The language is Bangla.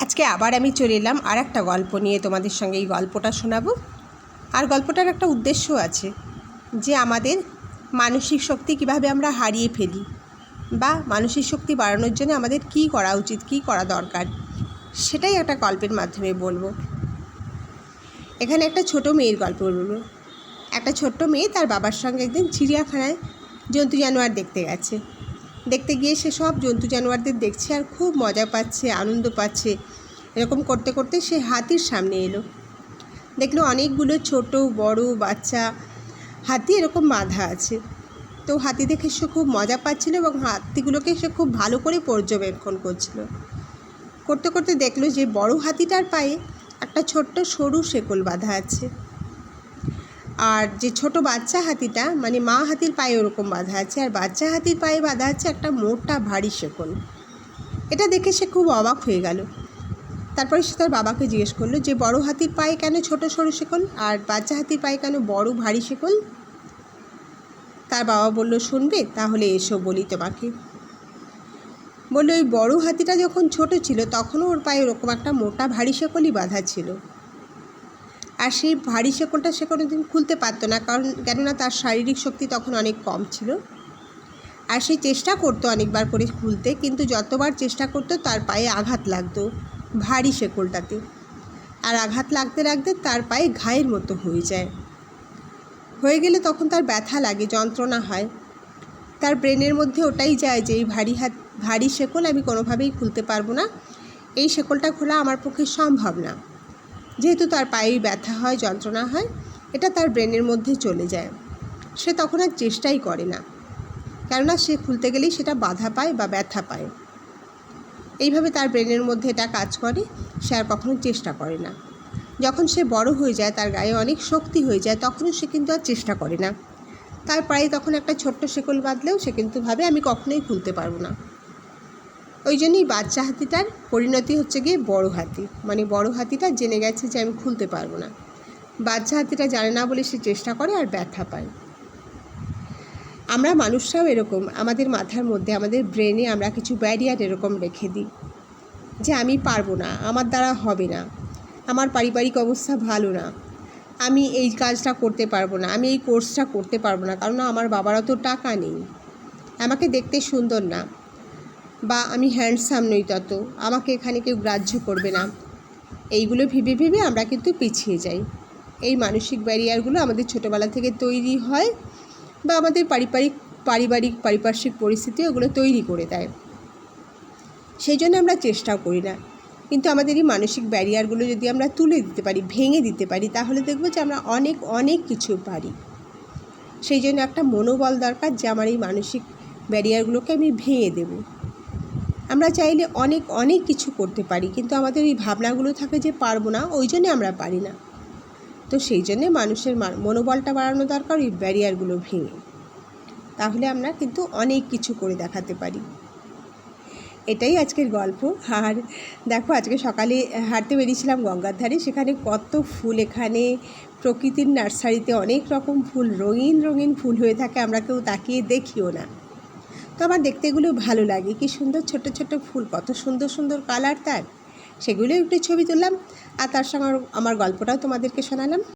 আজকে আবার আমি চলে এলাম আর একটা গল্প নিয়ে তোমাদের সঙ্গে এই গল্পটা শোনাবো। আর গল্পটার একটা উদ্দেশ্য আছে যে আমাদের মানসিক শক্তি কীভাবে আমরা হারিয়ে ফেলি বা মানসিক শক্তি বাড়ানোর জন্য আমাদের কী করা উচিত, কী করা দরকার, সেটাই একটা গল্পের মাধ্যমে বলব। এখানে একটা ছোট মেয়ের গল্প বলব। একটা ছোট্ট মেয়ে তার বাবার সঙ্গে একদিন চিড়িয়াখানায় জন্তু জানোয়ার দেখতে গেছে। দেখতে গিয়ে সে সব জন্তু জানোয়ারদের দেখছে আর খুব মজা পাচ্ছে, আনন্দ পাচ্ছে। এরকম করতে করতে সে হাতির সামনে এলো। দেখল অনেকগুলো ছোট, বড়, বাচ্চা, হাতি এরকম বাঁধা আছে। তো হাতি দেখে সে খুব মজা পাচ্ছিল এবং হাতিগুলোকে সে খুব ভালো করে পর্যবেক্ষণ করছিল। করতে করতে দেখল যে বড় হাতিটার পায়ে একটা ছোট্ট সরু শেকল বাঁধা আছে। আর যে ছোট বাচ্চা হাতিটা মানে মা হাতির পায়ে ওরকম বাঁধা আছে, আর বাচ্চা হাতির পায়ে বাঁধা আছে একটা মোটা ভারী শেকল এটা দেখে সে খুব অবাক হয়ে গেল। তারপরে সে তার বাবাকে জিজ্ঞেস করল যে, বড় হাতির পায়ে কেন ছোট সরু শেকল আর বাচ্চা হাতির পায়ে কেন বড় ভারী শেকল তার বাবা বলল, শুনবে? তাহলে এসো বলি তোমাকে। বলল, ওই বড় হাতিটা যখন ছোট ছিল, তখনও ওর পায়ে ওরকম একটা মোটা ভারী শেকলই বাঁধা ছিল। আর সেই ভারী শেকলটা সে কোনোদিন খুলতে পারতো না, কারণ কেননা তার শারীরিক শক্তি তখন অনেক কম ছিল। আর সে চেষ্টা করতো অনেকবার করে খুলতে, কিন্তু যতবার চেষ্টা করতো তার পায়ে আঘাত লাগতো, ভারী শেকলটাতে আর আঘাত লাগতে লাগতে তার পায়ে ঘায়ের মতো হয়ে যায়। হয়ে গেলে তখন তার ব্যথা লাগে, যন্ত্রণা হয়। তার ব্রেনের মধ্যে ওটাই যায় যে, এই ভারী হাত, ভারী শেকল আমি কোনোভাবেই খুলতে পারব না। এই শেকলটা খোলা আমার পক্ষে সম্ভব না। যেহেতু তার পায়ে ব্যথা হয়, যন্ত্রণা হয়, এটা তার ব্রেনের মধ্যে চলে যায়। সে তখন আর চেষ্টাই করে না। কেননা সে খুলতে গেলেই সেটা বাধা পায় বা ব্যথা পায়। এইভাবে তার ব্রেনের মধ্যে এটা কাজ করে, সে আর কখনো চেষ্টা করে না। যখন সে বড় হয়ে যায়, তার গায়ে অনেক শক্তি হয়ে যায়, তখনও সে কিন্তু আর চেষ্টা করে না। তার পায়ে তখন একটা ছোট্ট শেকল বাঁধলেও সে কিন্তু ভাবে, আমি কখনোই খুলতে পারব না। ওই জন্যই বাচ্চা হাতিটার পরিণতি হচ্ছে গিয়ে বড় হাতি। মানে বড় হাতিটা জেনে গেছে যে আমি খুলতে পারব না। বাচ্চা হাতিটা জানে না বলে সে চেষ্টা করে আর ব্যথা পায়। আমরা মানুষরাও এরকম, আমাদের মাথার মধ্যে, আমাদের ব্রেনে আমরা কিছু ব্যারিয়ার এরকম রেখে দিই যে আমি পারব না, আমার দ্বারা হবে না, আমার পারিবারিক অবস্থা ভালো না, আমি এই কাজটা করতে পারব না, আমি এই কোর্সটা করতে পারব না, কারণ আমার বাবারও তো টাকা নেই। আমাকে দেখতে সুন্দর না। বা আমি হ্যান্ডসাম নই তত আমাকে এখানে কেউ গ্রাহ্য করবে না। এইগুলো ভেবে ভেবে আমরা কিন্তু পিছিয়ে যাই। এই মানসিক ব্যারিয়ারগুলো আমাদের ছোটোবেলা থেকে তৈরি হয় বা আমাদের পারিবারিক পারিবারিক, পারিপার্শ্বিক পরিস্থিতি ওগুলো তৈরি করে দেয়। সেই জন্য আমরা চেষ্টাও করি না। কিন্তু আমাদের এই মানসিক ব্যারিয়ারগুলো যদি আমরা তুলে দিতে পারি, ভেঙে দিতে পারি, তাহলে দেখব যে আমরা অনেক অনেক কিছু পারি। সেই জন্য একটা মনোবল দরকার যে আমার এই মানসিক ব্যারিয়ারগুলোকে আমি ভেঙে দেব। আমরা চাইলে অনেক অনেক কিছু করতে পারি, কিন্তু আমাদের এই ভাবনাগুলো থাকে যে পারব না, ওই জন্যে আমরা পারি না। তো সেই জন্যে মানুষের মনোবলটা বাড়ানো দরকার, ওই ব্যারিয়ারগুলো ভেঙে। তাহলে আমরা কিন্তু অনেক কিছু করে দেখাতে পারি। এটাই আজকের গল্প। আর দেখো, আজকে সকালে হাঁটতে বেরিয়েছিলাম গঙ্গার ধারে, সেখানে কত ফুল, এখানে প্রকৃতির নার্সারিতে অনেক রকম ফুল, রঙিন রঙিন ফুল হয়ে থাকে, আমরা কেউ তাকিয়ে দেখিও না। তো আমার দেখতে এগুলো ভালো লাগে। কি সুন্দর ছোট ছোট ফুল, কত সুন্দর সুন্দর কালার তার। সেগুলো একটু ছবি তুললাম। আর তার সঙ্গে আমার গল্পটাও তোমাদেরকে শোনালাম।